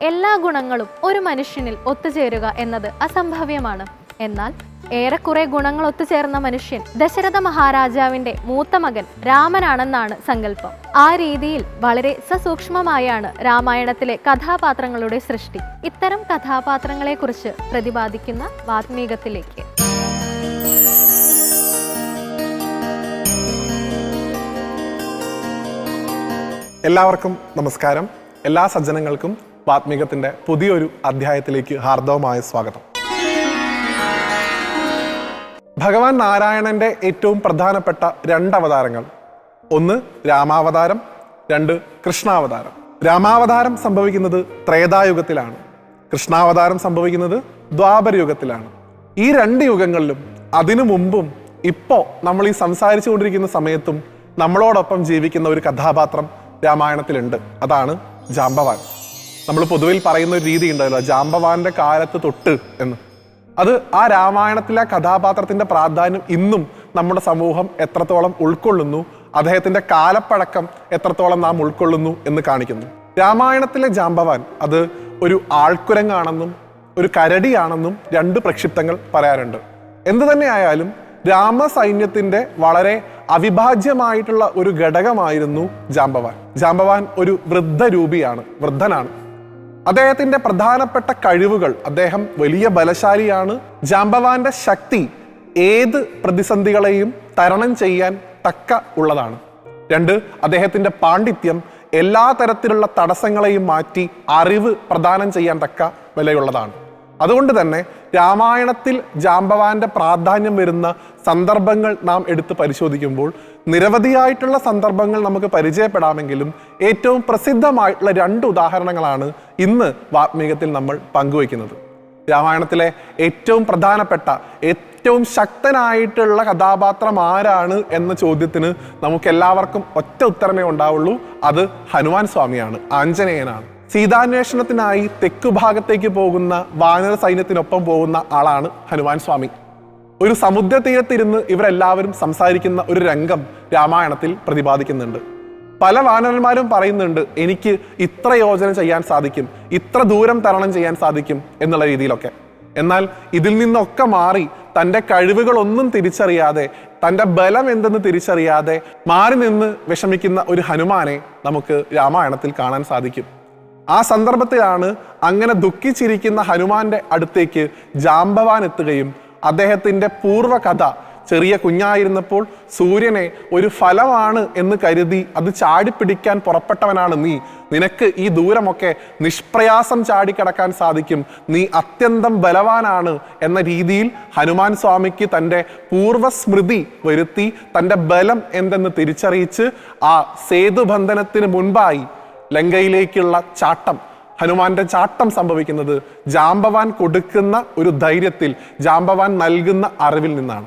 എല്ലാ ഗുണങ്ങളും ഒരു മനുഷ്യനിൽ ഒത്തുചേരുക എന്നത് അസംഭവ്യമാണ്. എന്നാൽ ഏറെക്കുറെ ഗുണങ്ങൾ ഒത്തുചേർന്ന മനുഷ്യൻ ദശരഥ മഹാരാജാവിന്റെ മൂത്ത മകൻ രാമനാണെന്നാണ് സങ്കല്പം. ആ രീതിയിൽ വളരെ സസൂക്ഷ്മമായാണ് രാമായണത്തിലെ കഥാപാത്രങ്ങളുടെ സൃഷ്ടി. ഇത്തരം കഥാപാത്രങ്ങളെക്കുറിച്ച് പ്രതിപാദിക്കുന്ന വാത്മീകത്തിലേക്ക്. എല്ലാവർക്കും നമസ്കാരം. എല്ലാ സജ്ജനങ്ങൾക്കും വാത്മീകത്തിന്റെ പുതിയൊരു അധ്യായത്തിലേക്ക് ഹാർദവമായ സ്വാഗതം. ഭഗവാൻ നാരായണന്റെ ഏറ്റവും പ്രധാനപ്പെട്ട രണ്ട് അവതാരങ്ങൾ. ഒന്ന് രാമാവതാരം രണ്ട് കൃഷ്ണാവതാരം. രാമാവതാരം സംഭവിക്കുന്നത് ത്രേതായുഗത്തിലാണ്. കൃഷ്ണാവതാരം സംഭവിക്കുന്നത് ദ്വാപരയുഗത്തിലാണ്. ഈ രണ്ട് യുഗങ്ങളിലും അതിനു മുമ്പും ഇപ്പോ നമ്മൾ ഈ സംസാരിച്ചു കൊണ്ടിരിക്കുന്ന സമയത്തും നമ്മളോടൊപ്പം ജീവിക്കുന്ന ഒരു കഥാപാത്രം രാമായണത്തിലുണ്ട്. അതാണ് ജാമ്പവാൻ. നമ്മൾ പൊതുവിൽ പറയുന്ന ഒരു രീതി ഉണ്ടല്ലോ ജാമ്പവാന്റെ കാലത്ത് തൊട്ട് എന്ന്. അത് ആ രാമായണത്തിലെ കഥാപാത്രത്തിന്റെ പ്രാധാന്യം ഇന്നും നമ്മുടെ സമൂഹം എത്രത്തോളം ഉൾക്കൊള്ളുന്നു അദ്ദേഹത്തിന്റെ കാലപ്പഴക്കം എത്രത്തോളം നാം ഉൾക്കൊള്ളുന്നു എന്ന് കാണിക്കുന്നു. രാമായണത്തിലെ ജാമ്പവാൻ അത് ഒരു ആൾക്കുരങ്ങാണെന്നും ഒരു കരടിയാണെന്നും രണ്ട് പ്രക്ഷിപ്തങ്ങൾ പറയാറുണ്ട്. എന്തു തന്നെയായാലും രാമസൈന്യത്തിന്റെ വളരെ അവിഭാജ്യമായിട്ടുള്ള ഒരു ഘടകമായിരുന്നു ജാമ്പവാൻ ജാമ്പവാൻ ഒരു വൃദ്ധരൂപിയാണ് വൃദ്ധനാണ്. അദ്ദേഹത്തിന്റെ പ്രധാനപ്പെട്ട കഴിവുകൾ അദ്ദേഹം വലിയ ബലശാലിയാണ്. ജാമ്പവാന്റെ ശക്തി ഏത് പ്രതിസന്ധികളെയും തരണം ചെയ്യാൻ തക്ക ഉള്ളതാണ്. രണ്ട് അദ്ദേഹത്തിന്റെ പാണ്ഡിത്യം എല്ലാ തരത്തിലുള്ള തടസ്സങ്ങളെയും മാറ്റി അറിവ് പ്രദാനം ചെയ്യാൻ തക്ക വിലയുള്ളതാണ്. അതുകൊണ്ട് തന്നെ രാമായണത്തിൽ ജാമ്പവാന്റെ പ്രാധാന്യം വരുന്ന സന്ദർഭങ്ങൾ നാം എടുത്ത് പരിശോധിക്കുമ്പോൾ നിരവധിയായിട്ടുള്ള സന്ദർഭങ്ങൾ നമുക്ക് പരിചയപ്പെടാമെങ്കിലും ഏറ്റവും പ്രസിദ്ധമായിട്ടുള്ള രണ്ട് ഉദാഹരണങ്ങളാണ് ഇന്ന് വാത്മീകത്തിൽ നമ്മൾ പങ്കുവയ്ക്കുന്നത്. രാമായണത്തിലെ ഏറ്റവും പ്രധാനപ്പെട്ട ഏറ്റവും ശക്തനായിട്ടുള്ള കഥാപാത്രം ആരാണ് എന്ന ചോദ്യത്തിന് നമുക്ക് എല്ലാവർക്കും ഒറ്റ ഉത്തരമേ ഉണ്ടാവുള്ളൂ. അത് ഹനുമാൻ സ്വാമിയാണ് ആഞ്ജനേയനാണ്. സീതാന്വേഷണത്തിനായി തെക്കു ഭാഗത്തേക്ക് പോകുന്ന വാനര സൈന്യത്തിനൊപ്പം പോകുന്ന ആളാണ് ഹനുമാൻ സ്വാമി. ഒരു സമുദ്ര തീരത്തിരുന്ന് ഇവരെല്ലാവരും സംസാരിക്കുന്ന ഒരു രംഗം രാമായണത്തിൽ പ്രതിപാദിക്കുന്നുണ്ട്. പല വാനരന്മാരും പറയുന്നുണ്ട് എനിക്ക് ഇത്ര യോജന ചെയ്യാൻ സാധിക്കും ഇത്ര ദൂരം തരണം ചെയ്യാൻ സാധിക്കും എന്നുള്ള രീതിയിലൊക്കെ. എന്നാൽ ഇതിൽ നിന്നൊക്കെ മാറി തന്റെ കഴിവുകളൊന്നും തിരിച്ചറിയാതെ തന്റെ ബലം എന്തെന്ന് തിരിച്ചറിയാതെ മാറി നിന്ന് വിഷമിക്കുന്ന ഒരു ഹനുമാനെ നമുക്ക് രാമായണത്തിൽ കാണാൻ സാധിക്കും. ആ സന്ദർഭത്തിലാണ് അങ്ങനെ ദുഃഖിച്ചിരിക്കുന്ന ഹനുമാന്റെ അടുത്തേക്ക് ജാംബവാൻ എത്തുകയും അദ്ദേഹത്തിന്റെ പൂർവകഥ ചെറിയ കുഞ്ഞായിരുന്നപ്പോൾ സൂര്യനെ ഒരു ഫലമാണ് എന്ന് കരുതി അത് ചാടിപ്പിടിക്കാൻ പുറപ്പെട്ടവനാണ് നീ. നിനക്ക് ഈ ദൂരമൊക്കെ നിഷ്പ്രയാസം ചാടിക്കടക്കാൻ സാധിക്കും. നീ അത്യന്തം ബലവാനാണ് എന്ന രീതിയിൽ ഹനുമാൻ സ്വാമിക്ക് തന്റെ പൂർവസ്മൃതി വരുത്തി തന്റെ ബലം എന്തെന്ന് തിരിച്ചറിയിച്ച് ആ സേതുബന്ധനത്തിന് മുൻപായി ലങ്കയിലേക്കുള്ള ചാട്ടം ഹനുമാന്റെ ചാട്ടം സംഭവിക്കുന്നത് ജാമ്പവാൻ കൊടുക്കുന്ന ഒരു ധൈര്യത്തിൽ ജാമ്പവാൻ നൽകുന്ന അറിവിൽ നിന്നാണ്.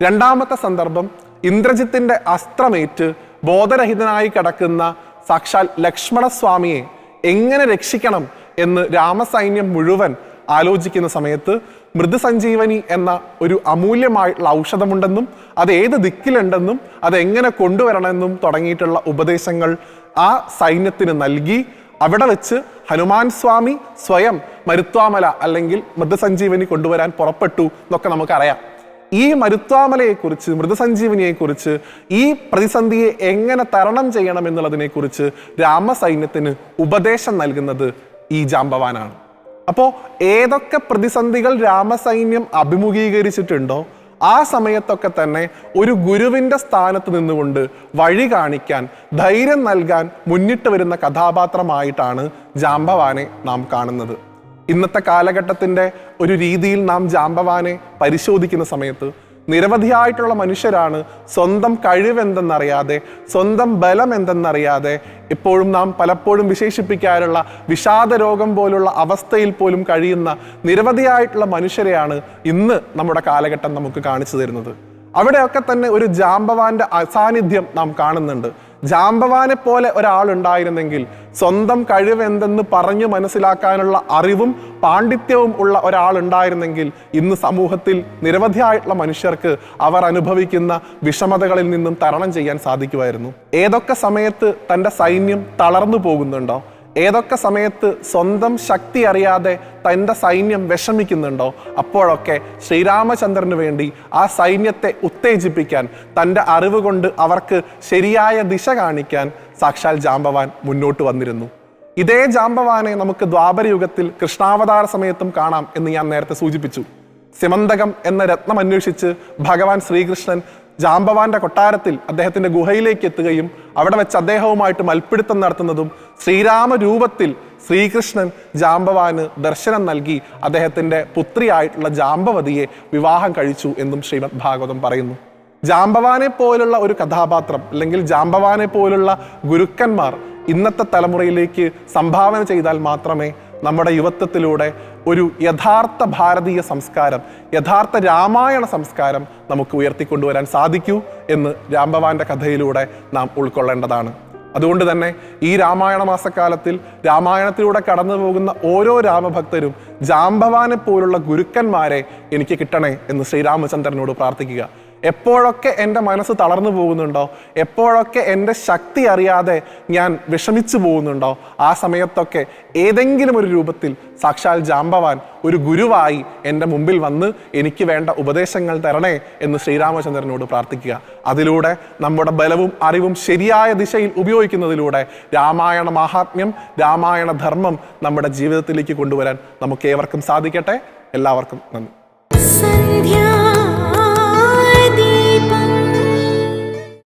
രണ്ടാമത്തെ സന്ദർഭം ഇന്ദ്രജിത്തിന്റെ അസ്ത്രമേറ്റ് ബോധരഹിതനായി കിടക്കുന്ന സാക്ഷാൽ ലക്ഷ്മണസ്വാമിയെ എങ്ങനെ രക്ഷിക്കണം എന്ന് രാമസൈന്യം മുഴുവൻ ആലോചിക്കുന്ന സമയത്ത് മൃദുസഞ്ജീവനി എന്ന ഒരു അമൂല്യമായിട്ടുള്ള ഔഷധമുണ്ടെന്നും അത് ഏത് ദിക്കിലുണ്ടെന്നും അത് എങ്ങനെ കൊണ്ടുവരണമെന്നും തുടങ്ങിയിട്ടുള്ള ഉപദേശങ്ങൾ ആ സൈന്യത്തിന് നൽകി അവിടെ വെച്ച് ഹനുമാൻ സ്വാമി സ്വയം മരുത്വാമല അല്ലെങ്കിൽ മൃതസഞ്ജീവനി കൊണ്ടുവരാൻ പുറപ്പെട്ടു എന്നൊക്കെ നമുക്കറിയാം. ഈ മരുത്വാമലയെക്കുറിച്ച് മൃതസഞ്ജീവനിയെക്കുറിച്ച് ഈ പ്രതിസന്ധിയെ എങ്ങനെ തരണം ചെയ്യണം എന്നുള്ളതിനെക്കുറിച്ച് രാമസൈന്യത്തിന് ഉപദേശം നൽകുന്നത് ഈ ജാമ്പവാനാണ് അപ്പോൾ ഏതൊക്കെ പ്രതിസന്ധികൾ രാമസൈന്യം അഭിമുഖീകരിച്ചിട്ടുണ്ടോ? ആ സമയത്തൊക്കെ തന്നെ ഒരു ഗുരുവിന്റെ സ്ഥാനത്ത് നിന്നുകൊണ്ട് വഴി കാണിക്കാൻ ധൈര്യം നൽകാൻ മുന്നിട്ട് വരുന്ന കഥാപാത്രമായിട്ടാണ് ജാംബവാനെ നാം കാണുന്നത്. ഇന്നത്തെ കാലഘട്ടത്തിന്റെ ഒരു രീതിയിൽ നാം ജാംബവാനെ പരിശോധിക്കുന്ന സമയത്ത് നിരവധിയായിട്ടുള്ള മനുഷ്യരാണ് സ്വന്തം കഴിവെന്തെന്നറിയാതെ സ്വന്തം ബലം എന്തെന്നറിയാതെ ഇപ്പോഴും നാം പലപ്പോഴും വിശേഷിപ്പിക്കാറുള്ള വിഷാദ രോഗം പോലുള്ള അവസ്ഥയിൽ പോലും കഴിയുന്ന നിരവധിയായിട്ടുള്ള മനുഷ്യരെയാണ് ഇന്ന് നമ്മുടെ കാലഘട്ടം നമുക്ക് കാണിച്ചു തരുന്നത്. അവിടെയൊക്കെ തന്നെ ഒരു ജാമ്പവാന്റെ അസാന്നിധ്യം നാം കാണുന്നുണ്ട്. ജാമ്പവാനെ പോലെ ഒരാളുണ്ടായിരുന്നെങ്കിൽ സ്വന്തം കഴിവ് എന്തെന്ന് പറഞ്ഞു മനസ്സിലാക്കാനുള്ള അറിവും പാണ്ഡിത്യവും ഉള്ള ഒരാളുണ്ടായിരുന്നെങ്കിൽ ഇന്ന് സമൂഹത്തിൽ നിരവധിയായിട്ടുള്ള മനുഷ്യർക്ക് അവർ അനുഭവിക്കുന്ന വിഷമതകളിൽ നിന്നും തരണം ചെയ്യാൻ സാധിക്കുമായിരുന്നു. ഏതൊക്കെ സമയത്ത് തന്റെ സൈന്യം തളർന്നു പോകുന്നുണ്ടോ? ഏതൊക്കെ സമയത്ത് സ്വന്തം ശക്തി അറിയാതെ തന്റെ സൈന്യം വിഷമിക്കുന്നുണ്ടോ അപ്പോഴൊക്കെ ശ്രീരാമചന്ദ്രന് വേണ്ടി ആ സൈന്യത്തെ ഉത്തേജിപ്പിക്കാൻ തന്റെ അറിവ് കൊണ്ട് അവർക്ക് ശരിയായ ദിശ കാണിക്കാൻ സാക്ഷാൽ ജാമ്പവാൻ മുന്നോട്ട് വന്നിരുന്നു. ഇതേ ജാമ്പവാനെ നമുക്ക് ദ്വാപരയുഗത്തിൽ കൃഷ്ണാവതാര സമയത്തും കാണാം എന്ന് ഞാൻ നേരത്തെ സൂചിപ്പിച്ചു. സിമന്തകം എന്ന രത്നം അന്വേഷിച്ച് ഭഗവാൻ ശ്രീകൃഷ്ണൻ ജാമ്പവാന്റെ കൊട്ടാരത്തിൽ അദ്ദേഹത്തിന്റെ ഗുഹയിലേക്ക് എത്തുകയും അവിടെ വെച്ച് അദ്ദേഹവുമായിട്ട് മൽപ്പിടുത്തം നടത്തുന്നതും ശ്രീരാമരൂപത്തിൽ ശ്രീകൃഷ്ണൻ ജാമ്പവാന് ദർശനം നൽകി അദ്ദേഹത്തിന്റെ പുത്രിയായിട്ടുള്ള ജാമ്പവതിയെ വിവാഹം കഴിച്ചു എന്നും ശ്രീമദ് ഭാഗവതം പറയുന്നു. ജാമ്പവാനെ പോലുള്ള ഒരു കഥാപാത്രം അല്ലെങ്കിൽ ജാമ്പവാനെ പോലുള്ള ഗുരുക്കന്മാർ ഇന്നത്തെ തലമുറയിലേക്ക് സംഭാവന ചെയ്താൽ മാത്രമേ നമ്മുടെ യുവത്വത്തിലൂടെ ഒരു യഥാർത്ഥ ഭാരതീയ സംസ്കാരം യഥാർത്ഥ രാമായണ സംസ്കാരം നമുക്ക് ഉയർത്തിക്കൊണ്ടുവരാൻ സാധിക്കൂ എന്ന് രാംഭവാന്റെ കഥയിലൂടെ നാം ഉൾക്കൊള്ളേണ്ടതാണ്. അതുകൊണ്ട് തന്നെ ഈ രാമായണ മാസക്കാലത്തിൽ രാമായണത്തിലൂടെ കടന്നു പോകുന്ന ഓരോ രാമഭക്തരും ജാംബവാനെ പോലുള്ള ഗുരുക്കന്മാരെ എനിക്ക് കിട്ടണേ എന്ന് ശ്രീരാമചന്ദ്രനോട് പ്രാർത്ഥിക്കുക. എപ്പോഴൊക്കെ എന്റെ മനസ്സ് തളർന്നു പോകുന്നുണ്ടോ? എപ്പോഴൊക്കെ എന്റെ ശക്തി അറിയാതെ ഞാൻ വിഷമിച്ചു പോകുന്നുണ്ടോ? ആ സമയത്തൊക്കെ ഏതെങ്കിലും ഒരു രൂപത്തിൽ സാക്ഷാൽ ജാമ്പവാൻ ഒരു ഗുരുവായി എന്റെ മുമ്പിൽ വന്ന് എനിക്ക് വേണ്ട ഉപദേശങ്ങൾ തരണേ എന്ന് ശ്രീരാമചന്ദ്രനോട് പ്രാർത്ഥിക്കുക. അതിലൂടെ നമ്മുടെ ബലവും അറിവും ശരിയായ ദിശയിൽ ഉപയോഗിക്കുന്നതിലൂടെ രാമായണ മാഹാത്മ്യം രാമായണ ധർമ്മം നമ്മുടെ ജീവിതത്തിലേക്ക് കൊണ്ടുവരാൻ നമുക്ക് ഏവർക്കും സാധിക്കട്ടെ. എല്ലാവർക്കും നന്ദി.